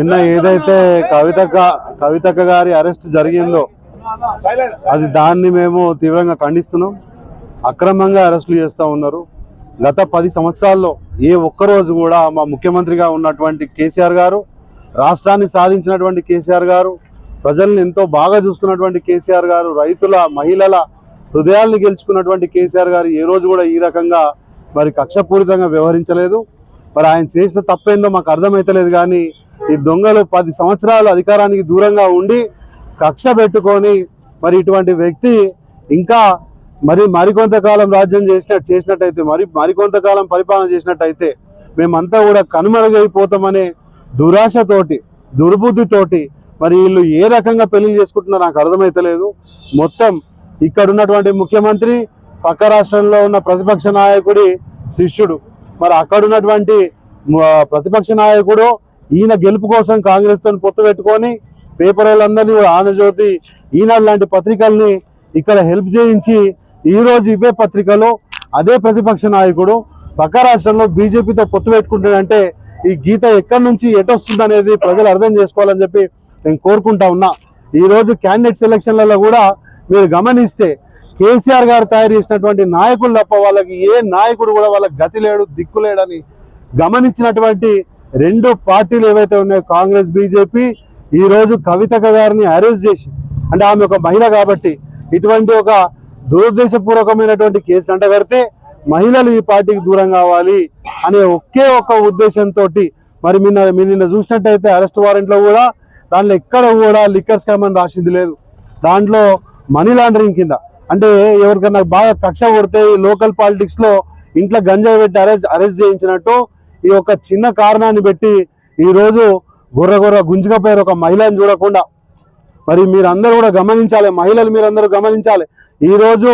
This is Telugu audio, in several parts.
నిన్న ఏదైతే కవితక్క కవితక్క గారి అరెస్ట్ జరిగిందో అది దాన్ని మేము తీవ్రంగా ఖండిస్తున్నాం. అక్రమంగా అరెస్టులు చేస్తూ ఉన్నారు. గత పది సంవత్సరాల్లో ఏ ఒక్కరోజు కూడా మా ముఖ్యమంత్రిగా ఉన్నటువంటి కేసీఆర్ గారు రాష్ట్రాన్ని సాధించినటువంటి కేసీఆర్ గారు ప్రజల్ని ఎంతో బాగా చూసుకున్నటువంటి కేసీఆర్ గారు రైతుల మహిళల హృదయాల్ని గెలుచుకున్నటువంటి కేసీఆర్ గారు ఏ రోజు కూడా ఈ రకంగా మరి కక్షపూరితంగా వ్యవహరించలేదు. మరి ఆయన చేసిన తప్పేందో మాకు అర్థమైతలేదు కానీ ఈ దొంగలు పది సంవత్సరాలు అధికారానికి దూరంగా ఉండి కక్ష పెట్టుకొని మరి ఇటువంటి వ్యక్తి ఇంకా మరి మరికొంతకాలం రాజ్యం చేసినట్టు చేసినట్టయితే మరి మరికొంతకాలం పరిపాలన చేసినట్టయితే మేమంతా కూడా కనుమరుగైపోతామనే దురాశతోటి దుర్బుద్ధితోటి మరి వీళ్ళు ఏ రకంగా పెళ్ళి చేసుకుంటున్నారో నాకు అర్థమైతలేదు. మొత్తం ఇక్కడ ఉన్నటువంటి ముఖ్యమంత్రి పక్క రాష్ట్రంలో ఉన్న ప్రతిపక్ష నాయకుడి శిష్యుడు మరి అక్కడ ఉన్నటువంటి ప్రతిపక్ష నాయకుడు ఈయన గెలుపు కోసం కాంగ్రెస్తో పొత్తు పెట్టుకొని పేపర్ వాళ్ళందరినీ కూడా ఆంధ్రజ్యోతి ఈనాడు లాంటి పత్రికల్ని ఇక్కడ హెల్ప్ చేయించి ఈరోజు ఇవే పత్రికలో అదే ప్రతిపక్ష నాయకుడు పక్క రాష్ట్రంలో బీజేపీతో పొత్తు పెట్టుకుంటాడంటే ఈ గీత ఎక్కడి నుంచి ఎటొస్తుంది అనేది ప్రజలు అర్థం చేసుకోవాలని చెప్పి నేను కోరుకుంటా ఉన్నా. ఈరోజు క్యాండిడేట్ సెలక్షన్లలో కూడా మీరు గమనిస్తే కేసీఆర్ గారు తయారు చేసినటువంటి నాయకులు తప్ప వాళ్ళకి ఏ నాయకుడు కూడా వాళ్ళకి గతి లేడు దిక్కు లేడని గమనించినటువంటి రెండు పార్టీలు ఏవైతే ఉన్నాయో కాంగ్రెస్ బీజేపీ ఈ రోజు కవితక గారిని అరెస్ట్ చేసి అంటే ఆమె ఒక మహిళ కాబట్టి ఇటువంటి ఒక దురుద్దేశపూర్వకమైనటువంటి కేసులు అంటగడితే మహిళలు ఈ పార్టీకి దూరం కావాలి అనే ఒకే ఒక్క ఉద్దేశంతో మరి నిన్న మీరు నిన్న చూసినట్టయితే అరెస్ట్ వారెంట్లో కూడా దాంట్లో ఎక్కడ కూడా లిక్కర్ స్కామ్ అని రాసింది లేదు. దాంట్లో మనీ లాండరింగ్ కింద. అంటే ఎవరికన్నా బాగా కక్ష కొడితే లోకల్ పాలిటిక్స్లో ఇంట్లో గంజాయి పెట్టి అరెస్ట్ అరెస్ట్ చేయించినట్టు ఈ యొక్క చిన్న కారణాన్ని పెట్టి ఈరోజు గుర్ర గుర్ర గుంజుకపోయారు ఒక మహిళని చూడకుండా మరి మీరందరూ కూడా గమనించాలి మహిళలు మీరందరూ గమనించాలి. ఈరోజు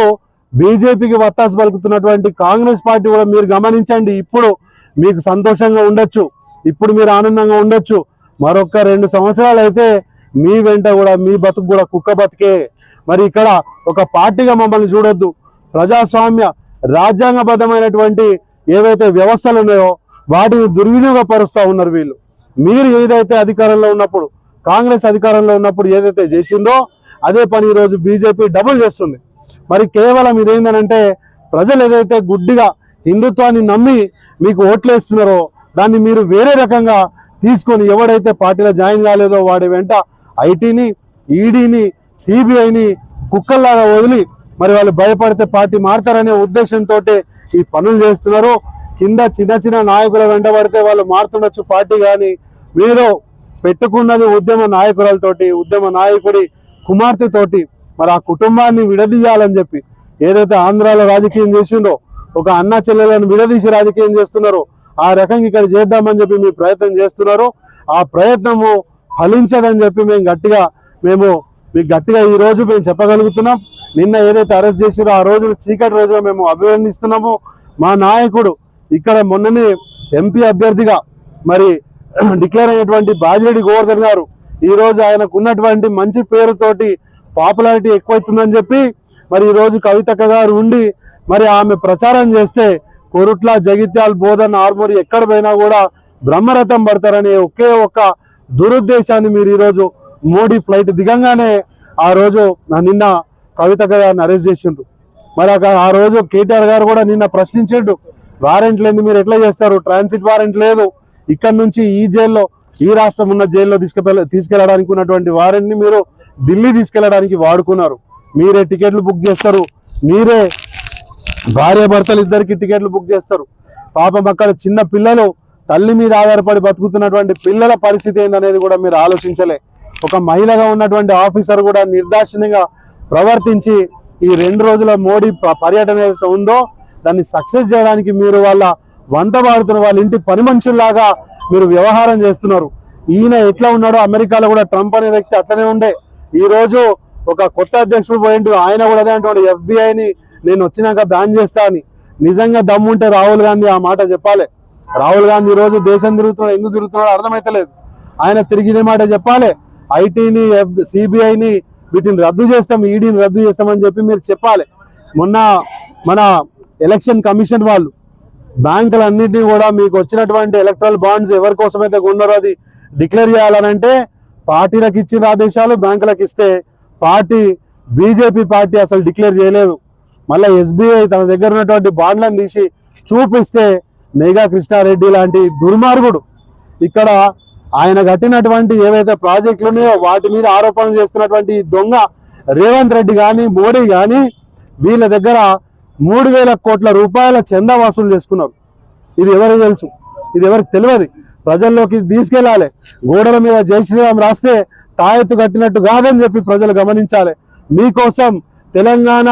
బీజేపీకి వత్తాసు పలుకుతున్నటువంటి కాంగ్రెస్ పార్టీ కూడా మీరు గమనించండి. ఇప్పుడు మీకు సంతోషంగా ఉండొచ్చు ఇప్పుడు మీరు ఆనందంగా ఉండొచ్చు. మరొక రెండు సంవత్సరాలు అయితే మీ వెంట కూడా మీ బతుకు కూడా కుక్క బతికే. మరి ఇక్కడ ఒక పార్టీగా మమ్మల్ని చూడొద్దు. ప్రజాస్వామ్య రాజ్యాంగబద్ధమైనటువంటి ఏవైతే వ్యవస్థలు ఉన్నాయో వాటిని దుర్వినియోగపరుస్తూ ఉన్నారు వీళ్ళు. మీరు ఏదైతే అధికారంలో ఉన్నప్పుడు కాంగ్రెస్ అధికారంలో ఉన్నప్పుడు ఏదైతే చేసిందో అదే పని ఈరోజు బీజేపీ డబుల్ చేస్తుంది. మరి కేవలం ఇదేందనంటే ప్రజలు ఏదైతే గుడ్డిగా హిందుత్వాన్ని నమ్మి మీకు ఓట్లేస్తున్నారో దాన్ని మీరు వేరే రకంగా తీసుకొని ఎవడైతే పార్టీలో జాయిన్ కాలేదో వాడి వెంట ఐటీని ఈడీని సిబిఐని కుక్కల్లాగా వదిలి మరి వాళ్ళు భయపడితే పార్టీ మారుతారనే ఉద్దేశంతో ఈ పనులు చేస్తున్నారు. కింద చిన్న చిన్న నాయకుల వెంట పడితే వాళ్ళు మారుతుండొచ్చు. పార్టీ కానీ మీరు పెట్టుకున్నది ఉద్యమ నాయకులతోటి ఉద్యమ నాయకుడి కుమార్తెతోటి మరి ఆ కుటుంబాన్ని విడదీయాలని చెప్పి ఏదైతే ఆంధ్రాలో రాజకీయం చేసిండో ఒక అన్న చెల్లెలను విడదీసి రాజకీయం చేస్తున్నారో. ఆ రకంగా ఇక్కడ చేద్దామని చెప్పి మీ ప్రయత్నం చేస్తున్నారు. ఆ ప్రయత్నము ఫలించదని చెప్పి మేము గట్టిగా మేము మీకు గట్టిగా ఈ రోజు మేము చెప్పగలుగుతున్నాం. నిన్న ఏదైతే అరెస్ట్ చేసిరో ఆ రోజు చీకటి రోజుగా మేము అభివర్ణిస్తున్నాము. మా నాయకుడు ఇక్కడ మొన్ననే ఎంపీ అభ్యర్థిగా మరి డిక్లేర్ అయినటువంటి బాజిరెడ్డి గోవర్ధన్ గారు ఈ రోజు ఆయనకు ఉన్నటువంటి మంచి పేరుతోటి పాపులారిటీ ఎక్కువైతుందని చెప్పి మరి ఈరోజు కవితక్క గారు ఉండి మరి ఆమె ప్రచారం చేస్తే కొరుట్ల జగిత్యాల బోధన్ ఆర్మూరి ఎక్కడ పోయినా కూడా బ్రహ్మరథం పడతారనే ఒకే ఒక్క దురుద్దేశాన్ని మీరు ఈరోజు మోడీ ఫ్లైట్ దిగంగానే ఆ రోజు నా నిన్న కవితక్క గారిని అరెస్ట్ చేసిండ్రు. మరి ఆ రోజు కేటీఆర్ గారు కూడా నిన్న ప్రశ్నించిండు వారెంట్ లేదు మీరు ఎట్లా చేస్తారు? ట్రాన్సిట్ వారెంట్ లేదు. ఇక్కడ నుంచి ఈ జైల్లో ఈ రాష్ట్రం ఉన్న జైల్లో తీసుకెళ్ళ తీసుకెళ్ళడానికి ఉన్నటువంటి వారెంట్ని మీరు ఢిల్లీ తీసుకెళ్ళడానికి వాడుకున్నారు. మీరే టికెట్లు బుక్ చేస్తారు. మీరే భార్య భర్తలు ఇద్దరికి టికెట్లు బుక్ చేస్తారు. పాపం అక్కడ చిన్న పిల్లలు తల్లి మీద ఆధారపడి బతుకుతున్నటువంటి పిల్లల పరిస్థితి ఏందనేది కూడా మీరు ఆలోచించలే. ఒక మహిళగా ఉన్నటువంటి ఆఫీసర్ కూడా నిర్దాక్షిణ్యంగా ప్రవర్తించి ఈ రెండు రోజుల మోడీ ప- పర్యటన ఏదైతే ఉందో దాన్ని సక్సెస్ చేయడానికి మీరు వాళ్ళ వంత వాడుతున్న వాళ్ళ ఇంటి పని మనుషుల్లాగా మీరు వ్యవహారం చేస్తున్నారు. ఈయన ఎట్లా ఉన్నాడో అమెరికాలో కూడా ట్రంప్ అనే వ్యక్తి అట్లనే ఉండే. ఈరోజు ఒక కొత్త అధ్యక్షుడు పోయిండు. ఆయన కూడా అదే అంటాడు ఎఫ్బిఐని నేను వచ్చినాక బ్యాన్ చేస్తా అని. నిజంగా దమ్ముంటే రాహుల్ గాంధీ ఆ మాట చెప్పాలి. రాహుల్ గాంధీ ఈరోజు రోజు దేశం తిరుగుతున్నాడు ఎందుకు తిరుగుతున్నాడో అర్థమైతలేదు ఆయన తిరిగి మాట చెప్పాలి. ఐటీని సిబిఐని వీటిని రద్దు చేస్తాం ఈడీని రద్దు చేస్తామని చెప్పి మీరు చెప్పాలి. మొన్న మన ఎలక్షన్ కమిషన్ వాళ్ళు. బ్యాంకులన్నింటినీ కూడా మీకు వచ్చినటువంటి ఎలక్ట్రల్ బాండ్స్ ఎవరి కోసమైతే కొన్నారో అది డిక్లేర్ చేయాలనంటే పార్టీలకు ఇచ్చిన ఆదేశాలు బ్యాంకులకు ఇస్తే పార్టీ బీజేపీ పార్టీ అసలు డిక్లేర్ చేయలేదు. మళ్ళీ ఎస్బీఐ తన దగ్గర ఉన్నటువంటి బాండ్లను తీసి చూపిస్తే మేఘా కృష్ణారెడ్డి లాంటి దుర్మార్గుడు. ఇక్కడ ఆయన కట్టినటువంటి ఏవైతే ప్రాజెక్టులు ఉన్నాయో వాటి మీద ఆరోపణలు చేస్తున్నటువంటి దొంగ రేవంత్ రెడ్డి కానీ మోడీ కానీ వీళ్ళ దగ్గర మూడు వేల కోట్ల రూపాయల చందా వసూలు చేసుకున్నారు. ఇది ఎవరికి తెలుసు? ఇది ఎవరికి తెలియదు. ప్రజల్లోకి తీసుకెళ్ళాలి గోడల మీద జై శ్రీరామ్ రాస్తే తాయెత్తు కట్టినట్టు కాదని చెప్పి ప్రజలు గమనించాలి. మీకోసం తెలంగాణ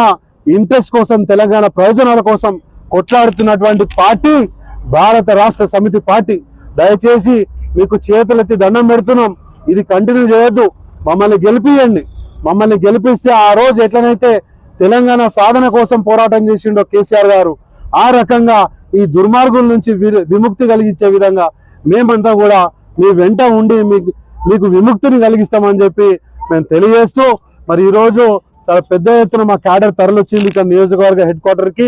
ఇంట్రెస్ట్ కోసం తెలంగాణ ప్రయోజనాల కోసం కొట్లాడుతున్నటువంటి పార్టీ భారత రాష్ట్ర సమితి పార్టీ. దయచేసి మీకు చేతులెత్తి దండం పెడుతున్నాం. ఇది కంటిన్యూ చేయొద్దు. మమ్మల్ని గెలిపియండి. మమ్మల్ని గెలిపిస్తే ఆ రోజు ఎట్లనైతే తెలంగాణ సాధన కోసం పోరాటం చేసిండో కేసీఆర్ గారు ఆ రకంగా ఈ దుర్మార్గుల నుంచి వి- విముక్తి కలిగించే విధంగా మేమంతా కూడా మీ వెంట ఉండి మీకు మీకు విముక్తిని కలిగిస్తామని చెప్పి మేము తెలియజేస్తూ మరి ఈరోజు చాలా పెద్ద ఎత్తున మా క్యాడర్ తరలొచ్చింది ఇక్కడ నియోజకవర్గ హెడ్ క్వార్టర్కి.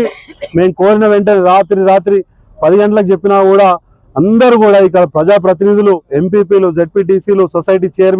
మేము కోరిన వెంటనే రాత్రి రాత్రి పది గంటలకు చెప్పినా కూడా అందరూ కూడా ఇక్కడ ప్రజాప్రతినిధులు ఎంపీపీలు జెడ్పీటీసీలు సొసైటీ చైర్మన్